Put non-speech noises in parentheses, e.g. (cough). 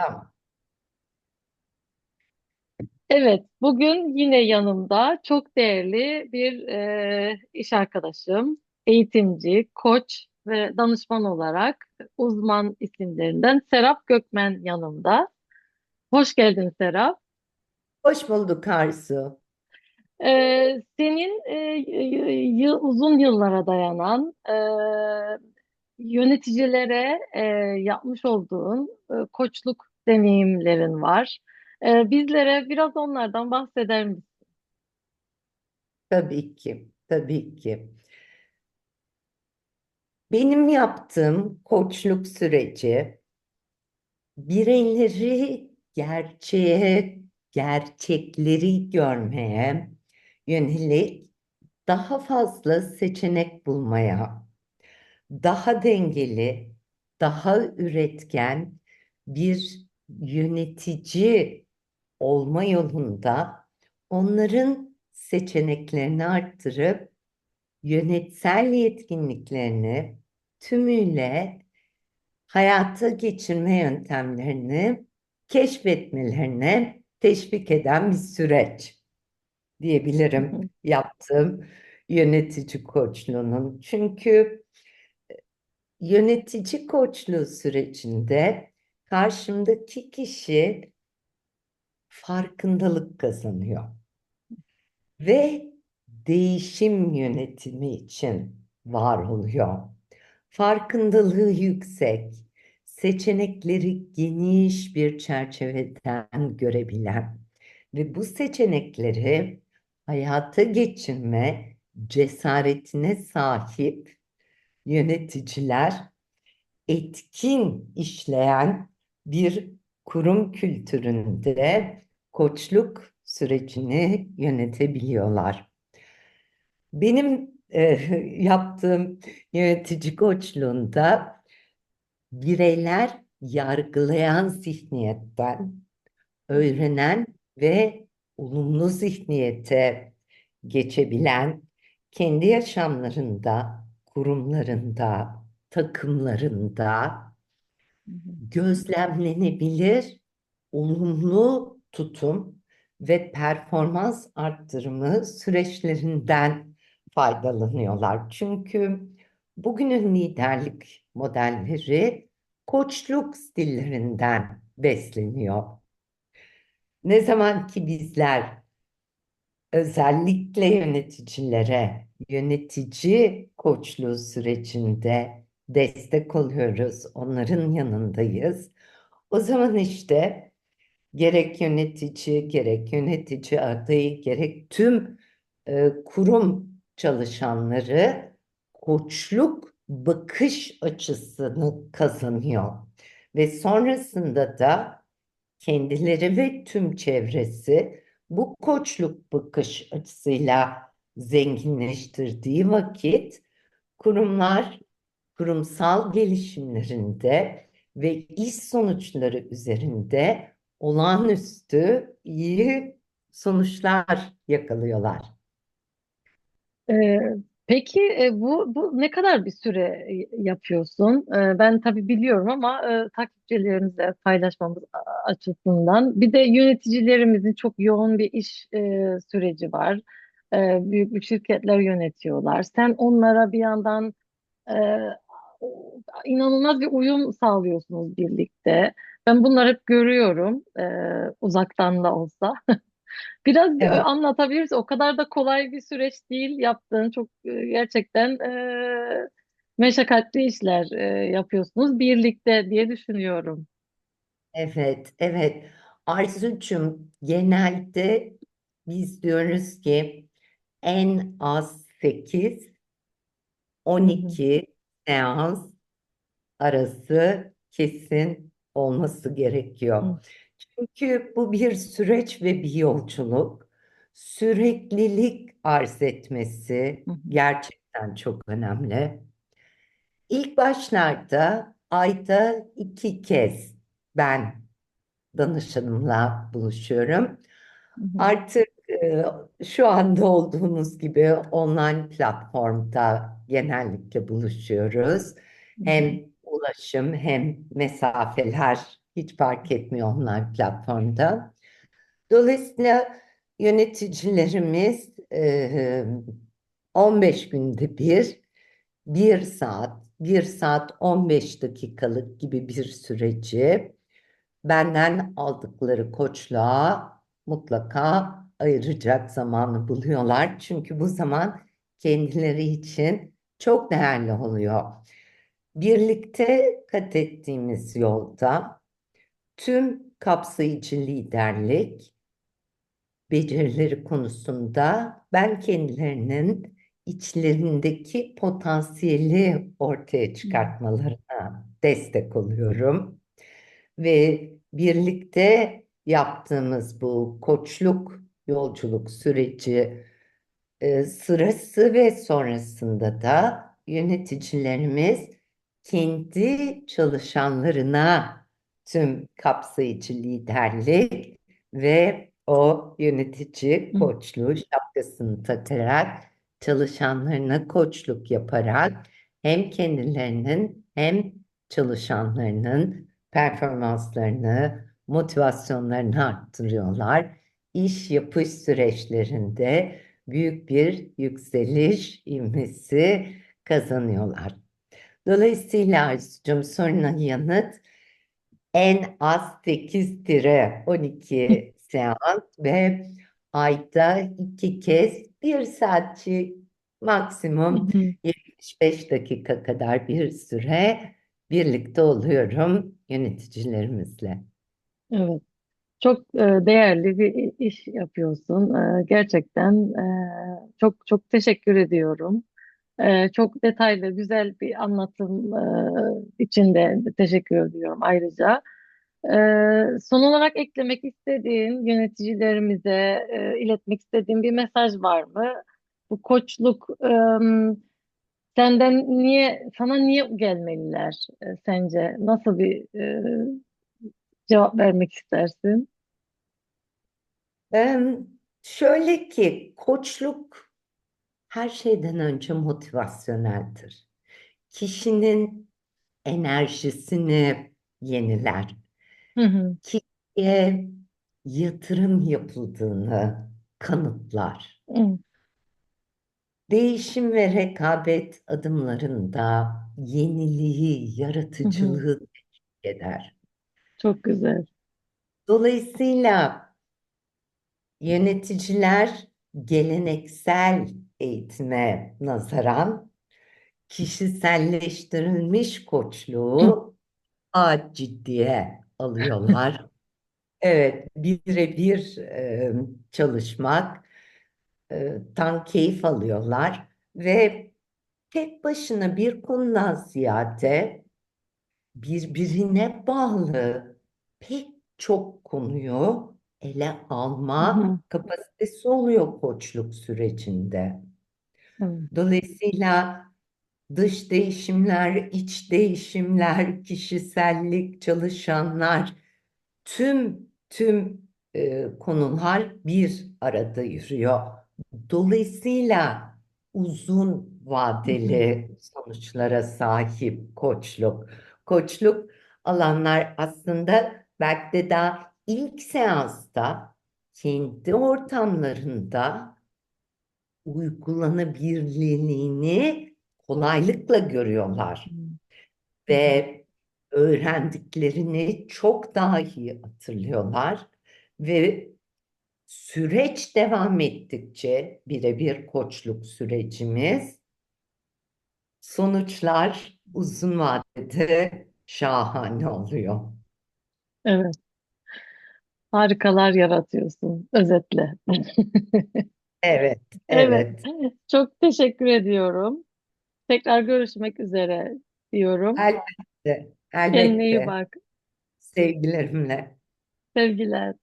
Tamam. Evet, bugün yine yanımda çok değerli bir e, iş arkadaşım, eğitimci, koç ve danışman olarak uzman isimlerinden Serap Gökmen yanımda. Hoş geldin Serap. Hoş bulduk Arzu. E, senin e, y- uzun yıllara dayanan e, yöneticilere e, yapmış olduğun e, koçluk deneyimlerin var. E, bizlere biraz onlardan bahseder misin? Tabii ki, tabii ki. Benim yaptığım koçluk süreci bireyleri gerçeğe, gerçekleri görmeye yönelik daha fazla seçenek bulmaya, daha dengeli, daha üretken bir yönetici olma yolunda onların seçeneklerini arttırıp yönetsel yetkinliklerini tümüyle hayata geçirme yöntemlerini keşfetmelerine teşvik eden bir süreç diyebilirim yaptığım yönetici koçluğunun. Çünkü yönetici koçluğu sürecinde karşımdaki kişi farkındalık kazanıyor ve değişim yönetimi için var oluyor. Farkındalığı yüksek, seçenekleri geniş bir çerçeveden görebilen ve bu seçenekleri hayata geçirme cesaretine sahip yöneticiler etkin işleyen bir kurum kültüründe koçluk sürecini yönetebiliyorlar. Benim e, (laughs) yaptığım yönetici koçluğunda bireyler yargılayan zihniyetten öğrenen ve olumlu zihniyete geçebilen kendi yaşamlarında, kurumlarında, takımlarında gözlemlenebilir olumlu tutum ve performans arttırımı süreçlerinden faydalanıyorlar. Çünkü bugünün liderlik modelleri koçluk stillerinden besleniyor. Ne zaman ki bizler özellikle yöneticilere yönetici koçluğu sürecinde destek oluyoruz, onların yanındayız. O zaman işte gerek yönetici, gerek yönetici adayı, gerek tüm e, kurum çalışanları koçluk bakış açısını kazanıyor. Ve sonrasında da kendileri ve tüm çevresi bu koçluk bakış açısıyla zenginleştirdiği vakit kurumlar kurumsal gelişimlerinde ve iş sonuçları üzerinde olağanüstü iyi sonuçlar yakalıyorlar. Ee, peki e, bu bu ne kadar bir süre e, yapıyorsun? Ee, ben tabii biliyorum ama e, takipçilerimizle paylaşmamız açısından. Bir de yöneticilerimizin çok yoğun bir iş e, süreci var. Ee, büyük büyük şirketler yönetiyorlar. Sen onlara bir yandan e, inanılmaz bir uyum sağlıyorsunuz birlikte. Ben bunları hep görüyorum e, uzaktan da olsa. (laughs) Biraz e, Evet. anlatabiliriz. O kadar da kolay bir süreç değil yaptığın çok e, gerçekten e, meşakkatli işler e, yapıyorsunuz birlikte diye düşünüyorum. Evet, evet. Arzucuğum, genelde biz diyoruz ki en az 8 Hı hı, 12 seans arası kesin olması gerekiyor. Çünkü bu bir süreç ve bir yolculuk. Süreklilik arz etmesi gerçekten çok önemli. İlk başlarda ayda iki kez ben danışanımla buluşuyorum. Artık e, şu anda olduğumuz gibi online platformda genellikle buluşuyoruz. Hem ulaşım hem mesafeler Hiç fark etmiyor online platformda. Dolayısıyla yöneticilerimiz e, 15 günde bir, bir saat, bir saat 15 dakikalık gibi bir süreci benden aldıkları koçluğa mutlaka ayıracak zamanı buluyorlar. Çünkü bu zaman kendileri için çok değerli oluyor. Birlikte kat ettiğimiz yolda tüm kapsayıcı liderlik becerileri konusunda ben kendilerinin içlerindeki potansiyeli ortaya çıkartmalarına destek oluyorum. Ve birlikte yaptığımız bu koçluk yolculuk süreci e, sırası ve sonrasında da yöneticilerimiz kendi çalışanlarına tüm kapsayıcı liderlik ve o yönetici koçluğu şapkasını takarak çalışanlarına koçluk yaparak hem kendilerinin hem çalışanlarının performanslarını, motivasyonlarını arttırıyorlar. İş yapış süreçlerinde büyük bir yükseliş ivmesi kazanıyorlar. Dolayısıyla Arzucuğum soruna yanıt en az 8-12 seans ve ayda iki kez bir saatçi maksimum Hı hı. 75 dakika kadar bir süre birlikte oluyorum yöneticilerimizle. Evet. Çok e, değerli bir iş yapıyorsun. E, gerçekten e, çok çok teşekkür ediyorum. E, çok detaylı, güzel bir anlatım e, için de teşekkür ediyorum ayrıca. E, son olarak eklemek istediğin, yöneticilerimize e, iletmek istediğin bir mesaj var mı? Bu koçluk e, senden niye, sana niye gelmeliler e, sence? Nasıl bir e, cevap vermek istersin? Eee, şöyle ki koçluk her şeyden önce motivasyoneldir. Kişinin enerjisini yeniler. Hı hı. Kişiye yatırım yapıldığını kanıtlar. Hı Değişim ve rekabet adımlarında yeniliği, hı. yaratıcılığı teşvik eder. Çok güzel. Dolayısıyla yöneticiler geleneksel eğitime nazaran kişiselleştirilmiş koçluğu daha ciddiye alıyorlar. (laughs) Evet, birebir e, çalışmak, e, tan keyif alıyorlar ve tek başına bir konudan ziyade birbirine bağlı pek çok konuyu ele alma kapasitesi oluyor koçluk sürecinde. Evet. Dolayısıyla dış değişimler, iç değişimler, kişisellik, çalışanlar, tüm tüm e, konular bir arada yürüyor. Dolayısıyla uzun vadeli sonuçlara sahip koçluk. Koçluk alanlar aslında belki de daha ilk seansta kendi ortamlarında uygulanabilirliğini kolaylıkla görüyorlar ve öğrendiklerini çok daha iyi hatırlıyorlar ve süreç devam ettikçe birebir koçluk sürecimiz sonuçlar uzun vadede şahane oluyor. Evet. Harikalar yaratıyorsun. Özetle. (laughs) Evet, Evet. evet. Çok teşekkür ediyorum. Tekrar görüşmek üzere diyorum. Elbette, Kendine iyi elbette. bak. Sevgilerimle. Sevgiler.